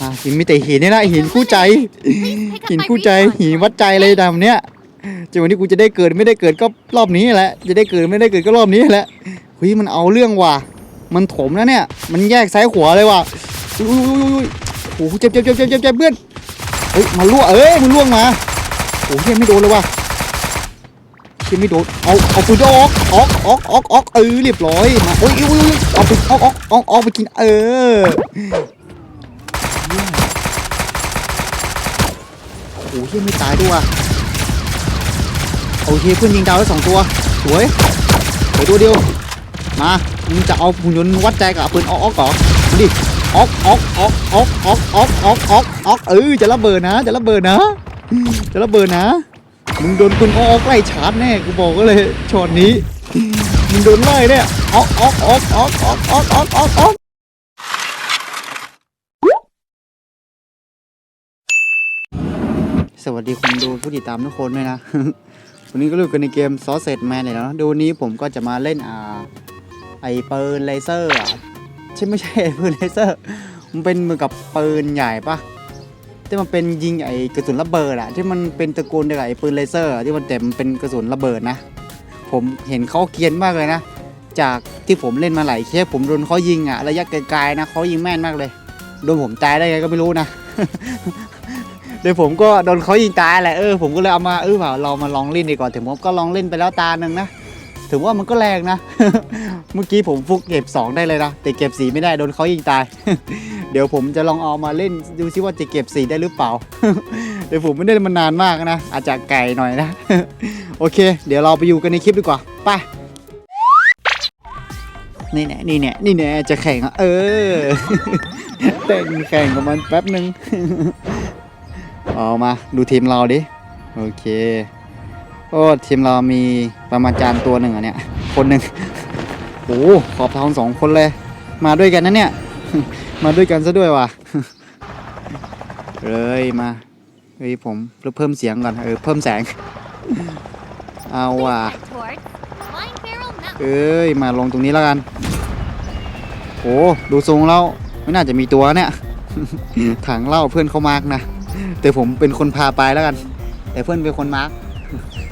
อะหินมีแต่หินนี่นะหินคู่ใจ Please pick up หิน my คู่ใจ respawn หิน point. วัดใจเลยดำเนี้ยจนวันนี้กูจะได้เกิดไม่ได้เกิดก็รอบนี้แหละ จะได้เกิดไม่ได้เกิดก็รอบนี้แหละเฮ้ยมันเอาเรื่องว่ะ มันถมนะเนี่ย มันแยกซ้ายขวาเลยว่ะอุ้ยอุ้ยอุ้ยโอ้โหเจ็บเจ็บเจ็บเจ็บเจ็บเจ็บเพื่อนเฮ้ยมาล่วงเอ้ยมันล่วงมาโอ้ยยังไม่โดนเลยว่ะยังไม่โดนเอาเอาปืนออกออกออกออกออกเออเรียบร้อยมาโอ้ยอุ้ยอุ้ยเอาไปออกออกออกออกไปกินเออ โอ้โหยังไม่ตายด้วยโอเคเพื่อนยิงดาวแล้สองตัว สวยเหลือตัวเดียว มามึงจะเอาหุ่นยนต์วัดใจกับปืนออกออกก่อนมาดิออกออกออกออกออกออกออกออกออกเออจะระเบิดนะ จะระเบิดนะ จะระเบิดนะมึงโดนคุณออกไล่ชาร์จแน่กูบอกก็เลยช็อตนี้มึงโดนไล่เนี่ยออกออกออกออกออกออกออกออกออก สวัสดีคนดูผู้ติดตามทุกคนด้วยนะ วันนี้ก็รู้กันในเกมซอสเซตแมนเลยเนาะดูวันนี้ผมก็จะมาเล่นอ่าไอปืนเลเซอร์อะใช่ไม่ใช่ปืนเลเซอร์ มันเป็นเหมือนกับปืนใหญ่ปะที่มันเป็นยิงไอกระสุนระเบิดอะที่มันเป็นตระกูลเดียวกับไอปืนเลเซอร์ ที่มันเต็มเป็นกระสุนระเบิดนะ ผมเห็นเขาเกียนมากเลยนะ จากที่ผมเล่นมาหลายเคสผมโดนเขายิงอะระยะไกลๆนะเขายิงแม่นมากเลยโดนผมตายได้ไงก็ไม่รู้นะ เดี๋ยวผมก็โดนเขายิงตายแหละเออผมก็เลยเอามาเออเปล่าเรามาลองเล่นดีกว่าถึงผมก็ลองเล่นไปแล้วตาหนึ่งนะถือว่ามันก็แรงนะ เมื่อกี้ผมฟุกเก็บ 2 ได้เลยนะ แต่เก็บ4ไม่ได้โดนเขายิงตาย เดี๋ยวผมจะลองเอามาเล่นดูซิว่าจะเก็บ4ได้หรือเปล่า เดี๋ยวผมไม่ได้มานานมากนะ อาจจะไก่หน่อยนะ โอเค เดี๋ยวเราไปอยู่กันในคลิปดีกว่า ไป นี่แน่นี่แน่นี่แน่จะแข่งเออเต้นแข่งกับมันแป๊บหนึ่ง เอามาดูทีมเราดิ โอเค โอ้ทีมเรามีประมาณจานตัวหนึ่งอะเนี่ย คนหนึ่งโอ้ขอบทองสองคนเลย มาด้วยกันนะเนี่ย มาด้วยกันซะด้วยว่ะ เลยมาเฮ้ยผมเพิ่มเสียงก่อนเออเพิ่มแสง เอาว่ะเอ้ยมาลงตรงนี้แล้วกันโอ้ดูทรงแล้วไม่น่าจะมีตัวเนี่ยถังเหล้าเพื่อนเขามากนะ แต่ผมเป็นคนพาไปแล้วกัน แต่เพื่อนเป็นคนมาร์ก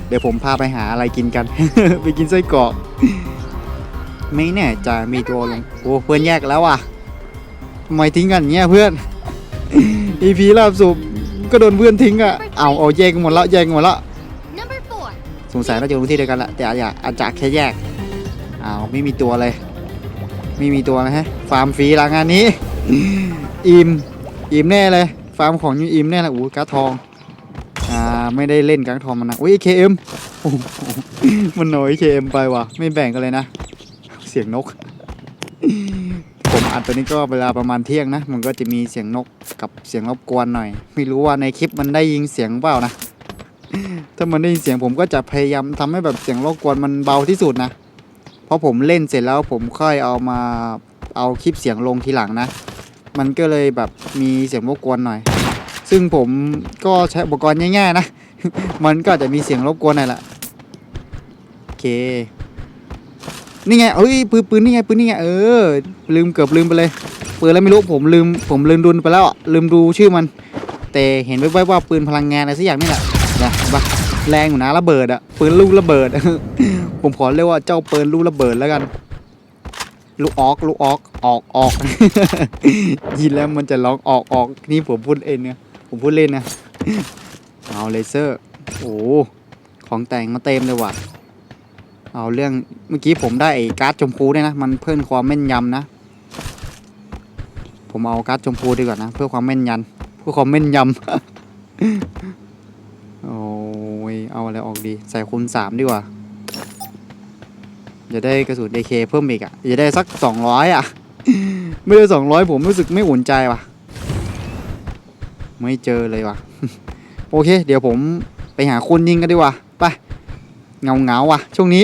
เดี๋ยวผมพาไปหาอะไรกินกัน ไปกินไส้กรอกไม่แน่ใจมีตัวลงโอ้เพื่อนแยกแล้วว่ะทำไมทิ้งกันเงี้ยเพื่อน EP ล่าสุดก็โดนเพื่อนทิ้งอะเอาเอาแยกกันหมดแล้วแยกกันหมดแล้ว Number four. สงสัยน่าจะลงที่เดียวกันแหละแต่อาจจะอาจจะแค่แยกอ้าวไม่มีตัวเลย ไม่มีตัวนะฮะฟาร์มฟรีละงานนี้ อิ่มอิ่มแน่เลย ฟาร์มของยูอิมแน่เลยอู้การ์ดทองอ่าไม่ได้เล่นการ์ดทองมันนะอุ้ยเคเอ็มมันน้อยเคเอ็มไปว่ะ ไม่แบ่งกันเลยนะ เสียงนก ผมอัดตัวนี้ก็เวลาประมาณเที่ยงนะ มันก็จะมีเสียงนกกับเสียงรบกวนหน่อย ไม่รู้ว่าในคลิปมันได้ยินเสียงเปล่านะถ้ามันได้ยินเสียงผมก็จะพยายามทำให้แบบเสียงรบกวนมันเบาที่สุดนะเพราะผมเล่นเสร็จแล้วผมค่อยเอามาเอาคลิปเสียงลงทีหลังนะ มันก็เลยแบบมีเสียงรบกวนหน่อย ซึ่งผมก็ใช้อุปกรณ์ง่ายๆนะ มันก็จะมีเสียงรบกวนหน่อยแหละโอเค นี่ไงเอ้ยปืนปืนนี่ไงปืนนี่ไงเออ ลืมเกือบลืมไปเลยปืนแล้วไม่รู้ผมลืมผมลืมดูไปแล้วลืมดูชื่อมัน แต่เห็นไว้ว่าปืนพลังงานอะไรสักอย่างนี่แหละนะเห็นปะแรงอยู่นะระเบิดอะปืนลูกระเบิด ผมขอเรียกว่าเจ้าปืนลูกระเบิดแล้วกัน ลูกออกลูกออกออกออกยินแล้วมันจะร้องออกออกนี่ผมพูดเองเนี่ยผมพูดเล่นนะเอาเลเซอร์โอ้ของแต่งมาเต็มเลยว่ะเอาเรื่องเมื่อกี้ผมได้ไอการ์ดชมพูด้วยนะ มันเพิ่มความแม่นยำนะ ผมเอาการ์ดชมพูดีกว่านะ เพื่อความแม่นยันเพื่อความแม่นยำโอ้ยเอาอะไรออกดี ใส่คูณสามดีกว่า จะได้กระสุน AK เพิ่มอีกอะจะได้สักสองร้อยอะ ไม่ได้สองร้อยผมรู้สึกไม่อุ่นใจว่ะ ไม่เจอเลยว่ะ โอเค เดี๋ยวผมไปหาคนยิงกันดีกว่า ไป เงาเงาว่ะ ช่วงนี้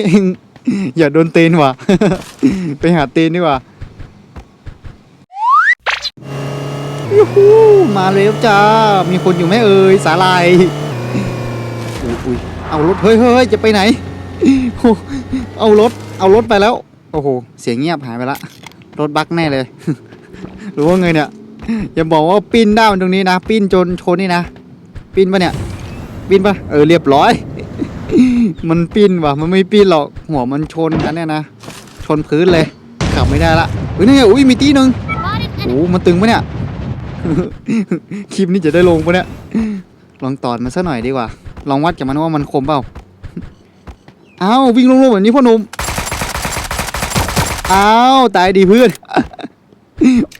อย่าโดนตีนว่ะ ไปหาตีนดีกว่ายูฮูมาเร็วจ้า มีคนอยู่ไหมเอ่ยสาลายอุ้ยเอารถ เฮ้ยเฮ้ยจะไปไหน เอารถ เอารถไปแล้ว โอ้โห เสียงเงียบหายไปละ รถบักแน่เลย หรือว่าไงเนี่ย อย่าบอกว่าปิ้นได้มันตรงนี้นะ ปิ้นจนชนนี่นะ ปิ้นปะเนี่ย ปิ้นปะเออเรียบร้อย มันปิ้นว่ะ มันไม่ปิ้นหรอก หัวมันชนอันเนี้ยนะ ชนพื้นเลย ขับไม่ได้ละเฮ้ยนี่ไงอุ้ยมีตีหนึ่งโอ้มันตึงปะเนี่ย คลิปนี้จะได้ลงปะเนี่ย ลองตอดมันซะหน่อยดีกว่า ลองวัดกับมันว่ามันคมเปล่าอ้าววิ่งลงๆแบบนี้พ่อหนุ่ม อ้าวตายดีเพื่อน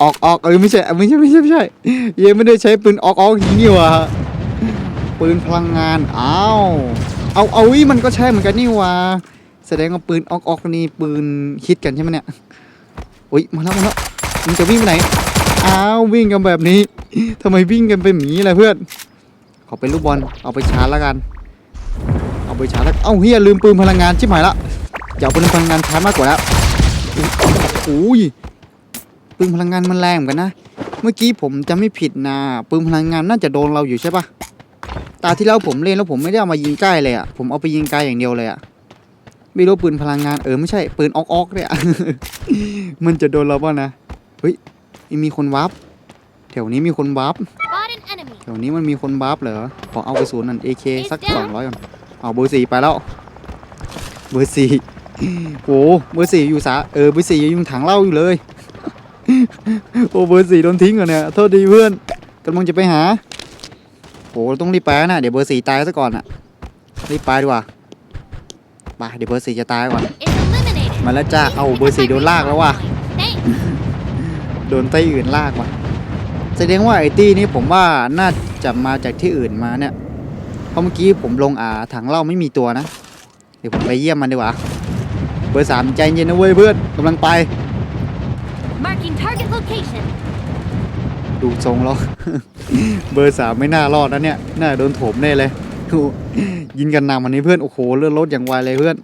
ออกออกเออไม่ใช่ไม่ใช่ไม่ใช่ไม่ใช่ยังไม่ได้ใช้ปืนออกออกนี่วะปืนพลังงานอ้าวเอาเอาวิมันก็ใช่เหมือนกันนี่ว่าแสดงว่าปืนออกออกนี่ปืนคิดกันใช่ไหมเนี่ยอุ้ยมาแล้วมาแล้วมันจะวิ่งไปไหนอ้าววิ่งกันแบบนี้ทำไมวิ่งกันเป็นหมีอะไรเพื่อนขอเป็นลูกบอลเอาไปชาร์จแล้วกัน เอาไปชาร์จแล้วเอ้าเฮียลืมปืนพลังงานชิบหายละอย่าเอาปืนพลังงานชาร์จมากกว่าแล้ว อุ้ยปืนพลังงานมันแรงเหมือนกันนะ เมื่อกี้ผมจะไม่ผิดนะปืนพลังงานน่าจะโดนเราอยู่ใช่ปะตาที่แล้วผมเล่นแล้วผมไม่ได้เอามายิงใกล้เลยอะ ผมเอาไปยิงไกลอย่างเดียวเลยอะ ไม่รู้ปืนพลังงานเออไม่ใช่ปืนออกออกเนี่ยมันจะโดนเราป่ะนะ เฮ้ยมีคนวาร์ปแถวนี้มีคนวาร์ป Spotted enemy. แถวนี้มันมีคนบัฟเหรอ ขอเอากระสุนนั่น AK สักสองร้อยก่อน เอาเบอร์สี่ไปแล้ว เบอร์สี่ โอ้เบอร์สี่อยู่สาเออเบอร์สี่ยังอยู่ถังเหล้าอยู่เลย โอ้เบอร์สี่โดนทิ้งเหรอเนี่ยโทษดีเพื่อนกำลังจะไปหาโอ้ต้องรีบไปนะเดี๋ยวเบอร์สี่ตายซะก่อนอะรีบไปดีกว่าไปเดี๋ยวเบอร์สี่จะตายก่อนมาแล้วจ้าเอาเบอร์สี่โดนลากแล้วว่ะโดนไต้อื่นลากว่ะแสดงว่าไอ้ตี้นี้ผมว่าน่าจะมาจากที่อื่นมาเนี่ยเพราะเมื่อกี้ผมลงอ่าถังเหล้าไม่มีตัวนะเดี๋ยวผมไปเยี่ยมมันดีกว่า บอร์สามใจเย็นนะเว้ยเพื่อนกำลังไป Marking target location. ดูทรงแล้ว เบอร์สามไม่น่ารอดนะเนี่ย น่าโดนโถมแน่เลยดูยินกันหนักวันนี้เพื่อน โอ้โหเลื่อนรถอย่างไวเลยเพื่อน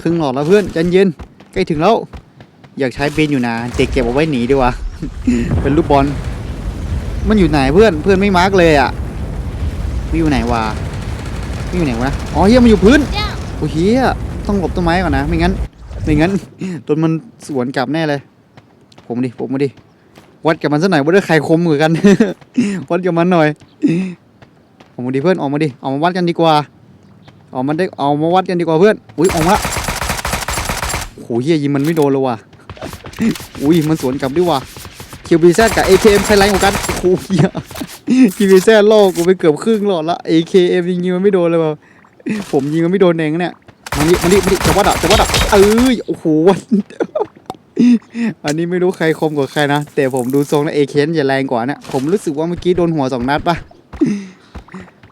ครึ่งหลอดแล้วเพื่อนใจเย็นใกล้ถึงแล้ว อยากใช้ปีนอยู่นะเด็กเก็บเอาไว้หนีดีกว่า เป็นลูกบอล มันอยู่ไหนเพื่อน เพื่อนไม่มาร์กเลยอะมันอยู่ไหนวะมันอยู่ไหนวะ อ๋อเฮียมันอยู่พื้น Down. โอ้เฮีย ต้องหลบต้นไม้ก่อนนะ ไม่งั้น ไม่งั้นโดนมันสวนกลับแน่เลย ผมดิ ผมมาดิ วัดกับมันสักหน่อยว่าได้ใครคมเหมือนกัน วัดกับมันหน่อยผมมาดิเพื่อน ออกมาดิ ออกมาวัดกันดีกว่า ออกมาได้เอามาวัดกันดีกว่าเพื่อน อุ้ยออกมาโอ้โหเฮียยิงมันไม่โดนเลยว่ะ อุ้ยมันสวนกลับด้วยว่ะคิวบีแซกับ AKM ใครแรงกว่ากันโอ้โหเฮียคิวบีแซล่อกูไปเกือบครึ่งหลอดละ AKM ยิงมันไม่โดนเลยว่ะผมยิงมันไม่โดนเองเนี่ย มาดิมาดิมาดิจะวัดอะจะวัดอะเอ้ยโอ้โหอันนี้ไม่รู้ใครคมกว่าใครนะ แต่ผมดูทรงแล้วเอเคนจะแรงกว่าเนี่ยผมรู้สึกว่าเมื่อกี้โดนหัวสองนัดปะ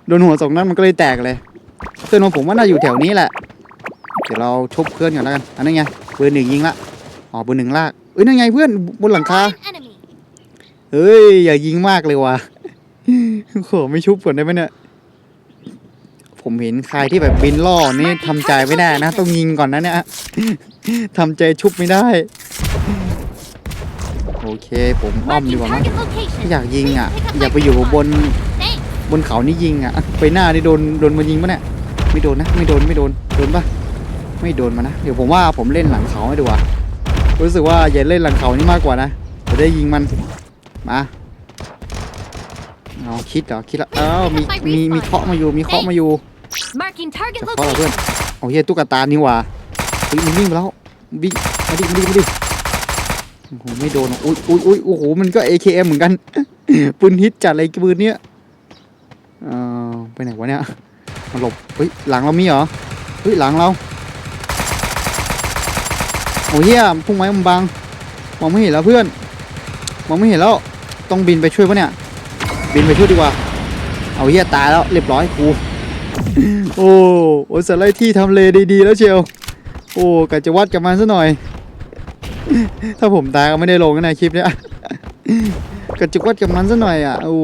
โดนหัวสองนัดมันก็เลยแตกเลยเพื่อนของผมว่าน่าอยู่แถวนี้แหละเดี๋ยวเราชบเพื่อนก่อนแล้วกันอันนั้นไงเบอร์หนึ่งยิงละอ๋อเบอร์หนึ่งลากเอ้ยนั่นไงเพื่อนบนหลังคา Spotted enemy. เฮ้ยอย่ายิงมากเลยว่ะขอไม่ชุบก่อนได้ไหมเนี่ย ผมเห็นใครที่แบบบินล่อนี่ทำใจไม่ได้นะ ต้องยิงก่อนนะเนี่ยทำใจชุบไม่ได้ โอเคผมอ้อมดีกว่ามั้ง target location. อยากยิงอะ อย่าไปอยู่บนบนเขานี่ยิงอะ ไปหน้านี่โดนโดนมายิงปะเนี่ยไม่โดนนะไม่โดนไม่โดนโดนปะไม่โดนมานะเดี๋ยวผมว่าผมเล่นหลังเขาให้ดีกว่ารู้สึกว่าอย่าเล่นหลังเขานี่มากกว่านะจะได้ยิงมันมาเอาคิดเหรอคิดแล้วเอ้ามีมีมีเคาะมาอยู่มีเคาะมาอยู่ Marking target จะเคาะเหรอเพื่อน location. เอาเฮียตุ๊กตานี่หว่าเฮ้ยมันวิ่งไปแล้ววิ่งมาดิมาดิมาดิโอ้โหไม่โดนหรอกอุ้ยอุ้ยอุ้ยโอ้โหมันก็ AKM เหมือนกัน ปืนฮิตจัดเลยปืนเนี้ยเออไปไหนวะเนี่ยมาหลบเฮ้ยหลังเรามีเหรอเฮ้ยหลังเราโอ้เฮียพุ่งไม้มันบังมองไม่เห็นแล้วเพื่อนมองไม่เห็นแล้วต้องบินไปช่วยปะเนี่ย บินไปช่วยดีกว่า เอาเฮียตายแล้วเรียบร้อยกู โอ้โอสไลที่ทำเลดีๆแล้วเชียว โอ้กะจะวัดกับมันซะหน่อย ถ้าผมตายก็ไม่ได้ลงนะคลิปเนี้ยกะจะวัดกับมันซะหน่อยอะ โอ้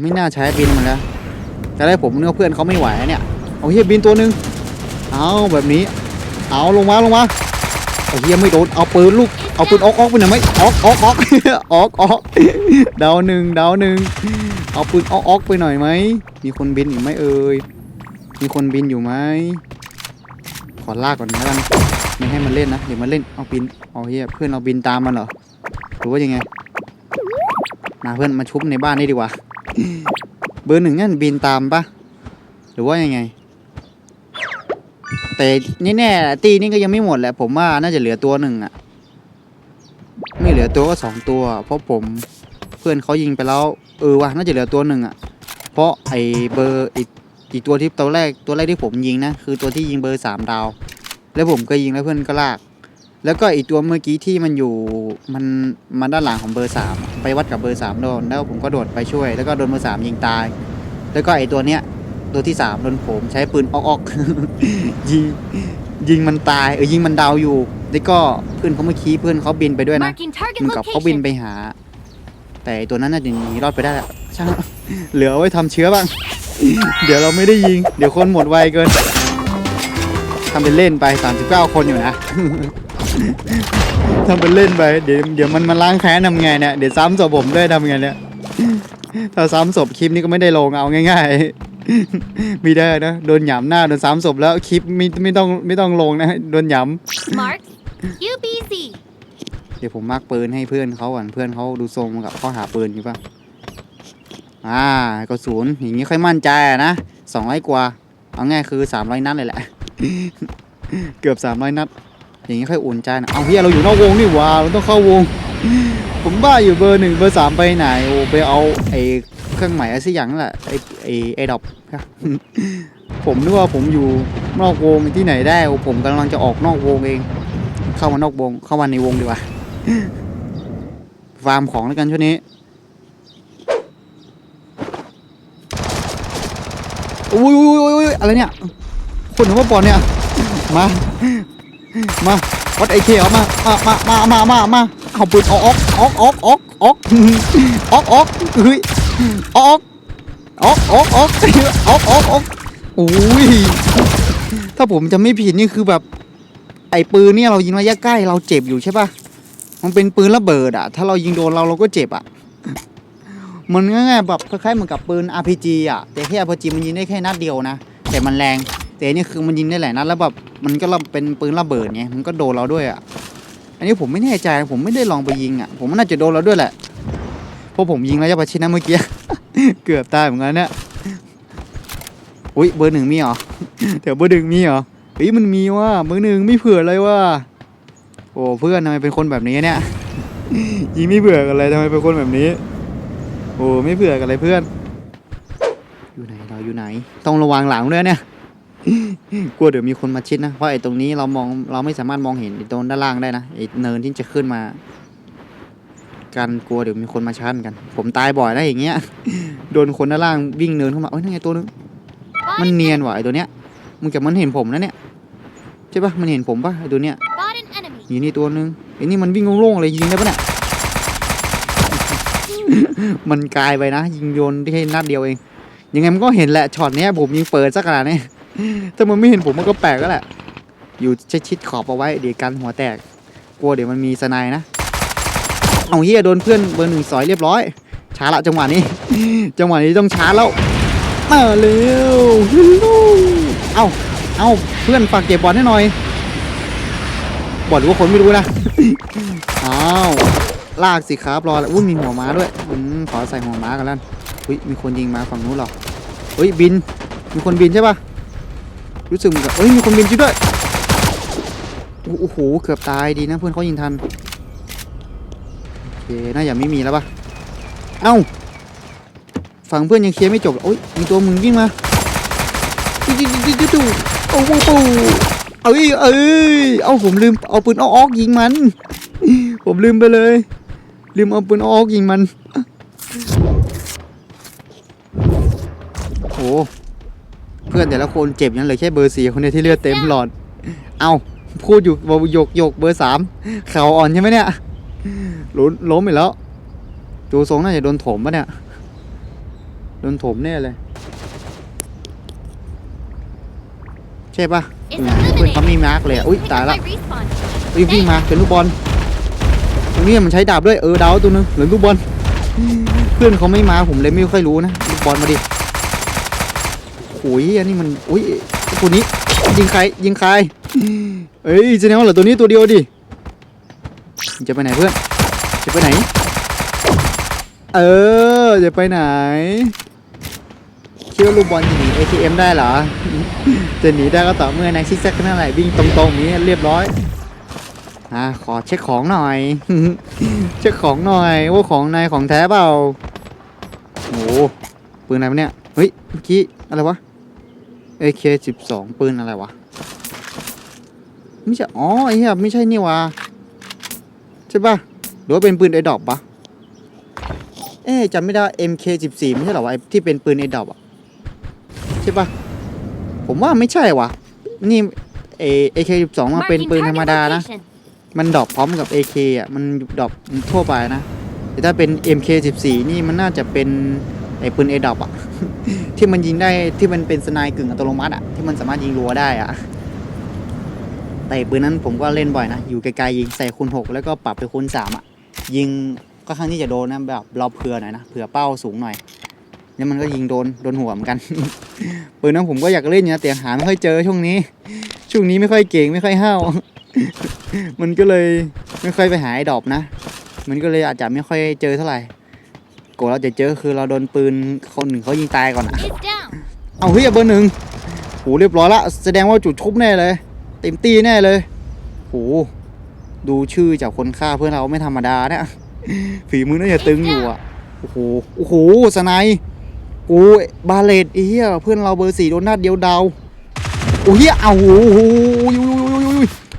ไม่น่าใช้บินมันแล้วแต่ได้ผมเนื้อเพื่อนเขาไม่ไหวเนี่ย เอาเฮียบินตัวหนึ่งเอาแบบนี้ เอาลงมาลงมาเอาเฮียไม่โดน เอาปืนลูก เอาปืนออกออกไปหน่อยไหมออกออกออกออกออกดาวหนึ่งดาวหนึ่งเอาปืนออกออกไปหน่อยไหม มีคนบินอีกไหมเอ่ย มีคนบินอยู่ไหมขอลากก่อนแล้วกันไม่ให้มันเล่นนะเดี๋ยวมันเล่นเอาบินเอาเฮียเพื่อนเราบินตามมันเหรอหรือว่ายังไงมาเพื่อนมาชุบในบ้านนี่ดีกว่า เบอร์หนึ่งนั่นบินตามปะหรือว่ายังไง แต่แน่ตีนี่ก็ยังไม่หมดแหละผมว่าน่าจะเหลือตัวหนึ่งอะไม่เหลือตัวก็สองตัว เพราะผมเพื่อนเขายิงไปแล้ว เออว่ะน่าจะเหลือตัวหนึ่งอะเพราะไอเบอร์อีก อีกตัวที่ตัวแรกตัวแรกที่ผมยิงนะคือตัวที่ยิงเบอร์สามดาว แล้วผมก็ยิงแล้วเพื่อนก็ลาก แล้วก็อีกตัวเมื่อกี้ที่มันอยู่มันมันด้านหลังของเบอร์สามไปวัดกับเบอร์สามโดนแล้วผมก็โดดไปช่วย แล้วก็โดนเบอร์สามยิงตาย แล้วก็ไอตัวเนี้ยตัวที่สามโดนผมใช้ปืนออกออกยิงยิงมันตายเออยิงมันดาวอยู่ แล้วก็เพื่อนเขาเมื่อกี้เพื่อนเขาบินไปด้วยนะ Marking target เหมือนกับเขาบิน location. ไปหา แต่ไอ้ตัวนั้นน่าจะหนีรอดไปได้แหละช่างเหลือเอาไว้ทำเชื้อบ้าง เดี๋ยวเราไม่ได้ยิง เดี๋ยวคนหมดไวเกินทำเป็นเล่นไป 39 คนอยู่นะ ทำเป็นเล่นไป เดี๋ยวเดี๋ยวมันมาล้างแค้นทำไงเนี่ย เดี๋ยวซ้ำศพผมด้วยทำไงเนี่ย ถ้าซ้ำศพคลิปนี้ก็ไม่ได้ลงเอาง่ายๆไม่ได้นะ โดนหยามหน้า โดนซ้ำศพแล้วคลิปไม่ไม่ต้องไม่ต้องลงนะ โดนหยาม Mark UBZ. เดี๋ยวผมมาร์กปืนให้เพื่อนเขาก่อน เพื่อนเขาดูทรงกับเขาหาปืนอยู่ป่ะ อ่ากระสุนอย่างนี้ค่อยมั่นใจนะสองร้อยกว่า เอาง่ายคือสามร้อยนัดเลยแหละ เกือบสามร้อยนัด อย่างนี้ค่อยอุ่นใจนะเอาเฮียเราอยู่นอกวงนี่ว่าเราต้องเข้าวง ผมบ้าอยู่เบอร์หนึ่งเบอร์สามไปไหนโอ้ไปเอาไอ้เครื่องหมายอะไรสักอย่างนั่นแหละไอ้ไอ้ไอ้ดอกผมนึกว่าผมอยู่นอกวงที่ไหนได้โอ้ผมกำลังจะออกนอกวงเอง เข้ามานอกวงเข้ามาในวงดีกว่าฟาร์มของแล้วกันช่วงนี้ อุ้ย อะไรเนี่ยคนหรือว่าบอลเนี่ย มา มาวัดไอเคเอามามามามามามาเอาปืนออกออกออกออกออกออกออกเฮ้ยออกออกออกออกออกออกออกโอ้ยถ้าผมจะไม่ผิดนี่คือแบบ ไอปืนเนี่ยเรายิงระยะใกล้เราเจ็บอยู่ใช่ปะมันเป็นปืนระเบิดอะถ้าเรายิงโดนเราเราก็เจ็บอะมันง่ายๆแบบคล้ายๆเหมือนกับปืน RPG อะแต่แค่ RPG มันยิงได้แค่นัดเดียวนะ แต่มันแรง แต่นี่คือมันยิงได้หลายนัดแล้วแบบมันก็เป็นปืนระเบิดไงมันก็โดนเราด้วยอะอันนี้ผมไม่แน่ใจผมไม่ได้ลองไปยิงอะผมน่าจะโดนเราด้วยแหละเพราะผมยิงระยะประชิดนะเมื่อกี้เกือบตายเหมือนกันเนี่ยอุ้ยเบอร์หนึ่งมีเหรอเดี๋ยวเบอร์หนึ่งมีเหรอเฮ้ยมันมีว่ามือหนึ่งไม่เผื่อเลยว่า โอ้เพื่อนทำไมเป็นคนแบบนี้เนี่ยยิงไม่เผื่อกันเลยทำไมเป็นคนแบบนี้ โอ้ไม่เผื่อกันเลยเพื่อน อยู่ไหนเราอยู่ไหน ต้องระวังหลังด้วยเนี่ยกลัวเดี๋ยวมีคนมาชิดนะเพราะไอ้ตรงนี้เรามองเราไม่สามารถมองเห็นไอ้ตรงด้านล่างได้นะไอ้เนินที่จะขึ้นมา กันกลัวเดี๋ยวมีคนมาชันกัน ผมตายบ่อยนะอย่างเงี้ยโดนคนด้านล่างวิ่งเนินเข้ามาเอ้ยนั่นไงตัวนึงมัน Spot เนียน an, ว่ะไอ้ตัวเนี้ยมึงกับมันเห็นผมนะเนี่ยใช่ปะมันเห็นผมปะไอ้ตัวเนี้ย spot an enemy. อยู่นี่ตัวนึงไอ้นี่มันวิ่งโล่งๆเลยยิงได้ปะเนี่ยมันกลายไปนะ ยิงโยนได้แค่นัดเดียวเอง ยังไงมันก็เห็นแหละช็อตนี้ผมยิงเปิดสักขนาดนี้ถ้ามันไม่เห็นผมมันก็แปลกก็แหละ อยู่ชิดขอบเอาไว้เดี๋ยวกันหัวแตก กลัวเดี๋ยวมันมีสไนด์นะ เอาเฮียโดนเพื่อนเบอร์หนึ่งสอยเรียบร้อย ช้าละจังหวะนี้ จังหวะนี้ต้องช้าแล้วมาเร็วฮัลโลเอาเอาเพื่อนฝากเก็บบอลให้หน่อย บอลหรือว่าคนไม่รู้นะ อ้าว ลากสิครับรอแล้วอุ้ยมีหัวม้าด้วย อืมขอใส่หัวม้ากันแล้ว อุ้ยมีคนยิงมาฝั่งนู้นหรอเฮ้ยบิน มีคนบินใช่ปะรู้สึกเหมือนกับเฮ้ยมีคนบินจริงด้วยโอ้โหเกือบตายดีนะเพื่อนเขายิงทันโอเคน่าจะไม่มีแล้วปะเอ้าฝั่งเพื่อนยังเคลียร์ไม่จบโอ้ยมีตัวมึงวิ่งมาจิ๊จิ๊จิ๊จิ๊จิ๊ดโอ้โหโอ้เอ้ยเอ้ยเอาผมลืมเอาปืนออกยิงมัน ผมลืมไปเลย ลืมเอาปืนออกยิงมัน โอ้เพื่อนแต่ละคนเจ็บยังเหลือแค่เบอร์สี่คนเดียวที่เลือดเต็มหลอด เอาพูดอยู่บอกหยกหยกเบอร์สามเข่าอ่อนใช่ไหมเนี่ยล้มล้มไปแล้วดูทรงน่าจะโดนถมปะเนี่ยโดนถมแน่เลย ใช่ปะ It's เพื่อนเขา eliminated. มีมาร์กเลยอะอุ้ย Pick ตาย up ละ my respawn. เอ้ยวิ่งมาเป็นลูกบอลตรงนี้มันใช้ดาบด้วยเออดาวตัวนึงเหลือลูกบอลเพื่อนเขาไม่มาผมเลยไม่ค่อยรู้นะลูกบอลมาดิโอ้ยอันนี้มันอุ้ยตัวนี้ยิงใครยิงใครเอ้ยแสดงว่าเหลือตัวนี้ตัวเดียวดิจะไปไหนเพื่อนจะไปไหน เออจะไปไหนคิดว่าลูกบอลจะหนี ATM ได้เหรอจะหนีได้ก็ต่อเมื่อนายซิกแซกนั่นแหละวิ่งตรงๆงนี้เรียบร้อยอะขอเช็คของหน่อย เช็คของหน่อยว่าของนายของแท้เปล่าโอ้ปืนอะไรเนี่ย เฮ้ยเมื่อกี้อะไรวะ AK สิบสองปืนอะไรวะ ไม่ใช่ อ๋อไอ้เหี้ยไม่ใช่นี่วะใช่ปะหรือว่าเป็นปืนไอดอปปะเอ๊ะจำไม่ได้ MK สิบสี่ไม่ใช่เหรอวะไอ้ที่เป็นปืนไอดอปอะใช่ปะผมว่าไม่ใช่วะนี่เอ AK สิบสองมาเป็น Marking ปืนธรรม target ดานะ location. มันดรอปพร้อมกับ AK อะมันดรอปทั่วไปนะแต่ถ้าเป็น MK14 นี่มันน่าจะเป็นไอ้ปืน a อดอปอะ ที่มันยิงได้ที่มันเป็นสไนด์กึ่งอัตโนมัติอะที่มันสามารถยิงรัวได้อะแต่ปืนนั้นผมก็เล่นบ่อยนะอยู่ไกลๆยิงใส่คูณ6แล้วก็ปรับไปคูณ3อะยิงก็ข้งที่จะโดนนะแบบเราเผื่อหน่อยนะเผื่อเป้าสูงหน่อยแล้วมันก็ยิงโดนโดนหัวเหมือนกันปืนนั้นผมก็อยากเล่นอยู่นะแต่หาไม่ค่อยเจอช่วงนี้ ช่วงนี้ไม่ค่อยเก่งไม่ค่อยห้าวมันก็เลยไม่ค่อยไปหาไอ้ดอบนะ มันก็เลยอาจจะไม่ค่อยเจอเท่าไหร่ กว่าเราจะเจอคือเราโดนปืนคนหนึ่งเขายิงตายก่อนอะ Is down. เอาเฮ้ยเบอร์หนึ่งโหเรียบร้อยละแสดงว่าจุดชุบแน่เลย เต็มตีแน่เลยโหดูชื่อจากคนฆ่าเพื่อนเราไม่ธรรมดาเนี่ยฝีมือน่าจะตึงอยู่อะโอ้โหโอ้โหสไนป์โอ้ยบาเลตไอ้เหี้ยเพื่อนเราเบอร์สี่โดนนัดเดียวดาวโอ้เหี้ยเอาโอ้โห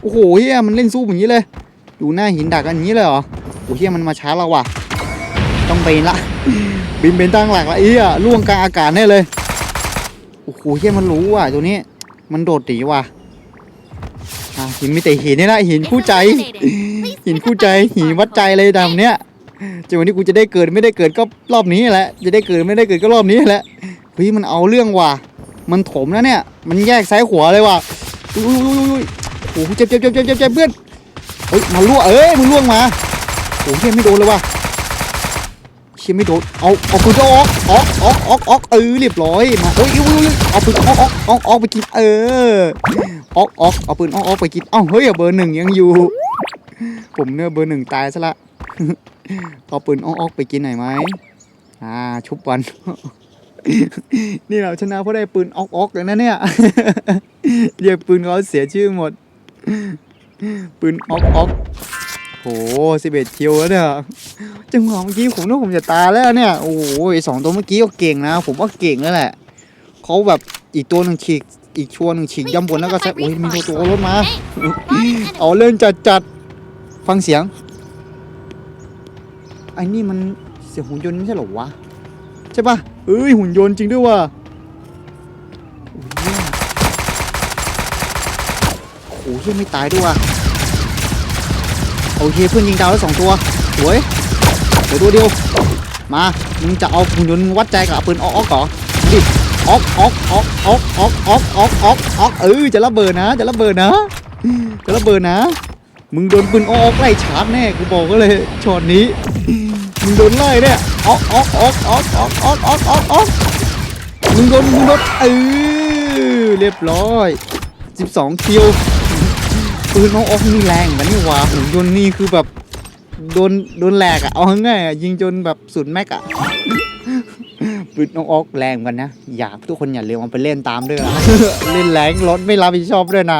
โอ้โหเหี้ยมันเล่นสู้อย่างนี้เลย อยู่หน้าหินดักกันอย่างนี้เลยเหรอโอ้เหี้ยมันมาช้าเราว่ะ ต้องไปละ บินเป็นตั้งหลักละไอ้เหี้ยล่วงกลางอากาศแน่เลย โอ้โหเฮียมันรู้ว่ะตัวนี้ มันโดดหนีว่ะอะหินมีแต่หินนี่นะหินคู่ใจ หินคู่ใจหินวัดใจเลยดำเนี้ยจนวันนี้กูจะได้เกิดไม่ได้เกิดก็รอบนี้แหละ จะได้เกิดไม่ได้เกิดก็รอบนี้แหละเฮ้ยมันเอาเรื่องว่ะ มันถมนะเนี่ย มันแยกซ้ายขวาเลยว่ะอุ้ยอุ้ยอุ้ยอุ้ยโอ้โหเจ็บเจ็บเจ็บเจ็บเจ็บเพื่อนเฮ้ยมันล่วงเอ้ยมึงล่วงมาโอ้โหเฮียไม่โดนเลยว่ะ เฮียไม่โดนเอาเอาปืนออกออกออกออกออกเออเรียบร้อยมาเอ้ยอุ้ยเอาปืนออกออกออกออกไปกินเออออกออกเอาปืนออกออกไปกินเอ้าเฮ้ยเบอร์หนึ่งยังอยู่ ผมเนี่ยเบอร์หนึ่งตายซะละเอาปืนออกออกไปกินหน่อยไหมอ่าชุบบอลนี่เราชนะเพราะได้ปืนออกออกเลยนะเนี่ยเรียกปืนเขาเสียชื่อหมด ปืนออกออก โหสิบเอ็ดคิวแล้วเนี่ย จังหวะเมื่อกี้ผมนึกผมจะตายแล้วเนี่ย โอ้โหสองตัวเมื่อกี้ก็เก่งนะ ผมว่าเก่งแล้วแหละ เขาแบบอีกตัวหนึ่งฉีก อีกชัวหนึ่งฉีกย่ำบนแล้วก็แซะโอ้ยมีตัวรถมา เอาเล่นจัดจัดฟังเสียง ไอ้นี่มันเสียงหุ่นยนต์ไม่ใช่หรอวะ ใช่ปะเอ้ยหุ่นยนต์จริงด้วยว่ะโอ้โหเฮียไม่ตายด้วยว่ะ โอเคเพื่อนยิงดาวแล้วสองตัวสวยเดี๋ยวตัวเดียว มามึงจะเอาหุ่นยนต์วัดใจกับปืนออกออกเหรอดิออกออกออกออกออกออกออกออกออกเออจะระเบิดนะ จะระเบิดนะจะระเบิดนะ มึงโดนปืนออกไล่ชาร์จแน่กูบอกก็เลยช็อตนี้มึงโดนไล่เนี่ยออกออกออกออกออกออกออกออกออกมึงโดนมึงโดนเออเรียบร้อย 12คิว ปืนน้องออกนี่แรงเหมือนนี่หว่าหุ่นยนต์นี่คือแบบโดนโดนแหลกอะเอาง่ายอะยิงจนแบบสุดแม็กอะปืนน้องออกแรงกันนะอยากทุกคนอย่าลืมเอาไปเล่นตามด้วยนะเล่นแรงรถไม่รับผิดชอบด้วยนะ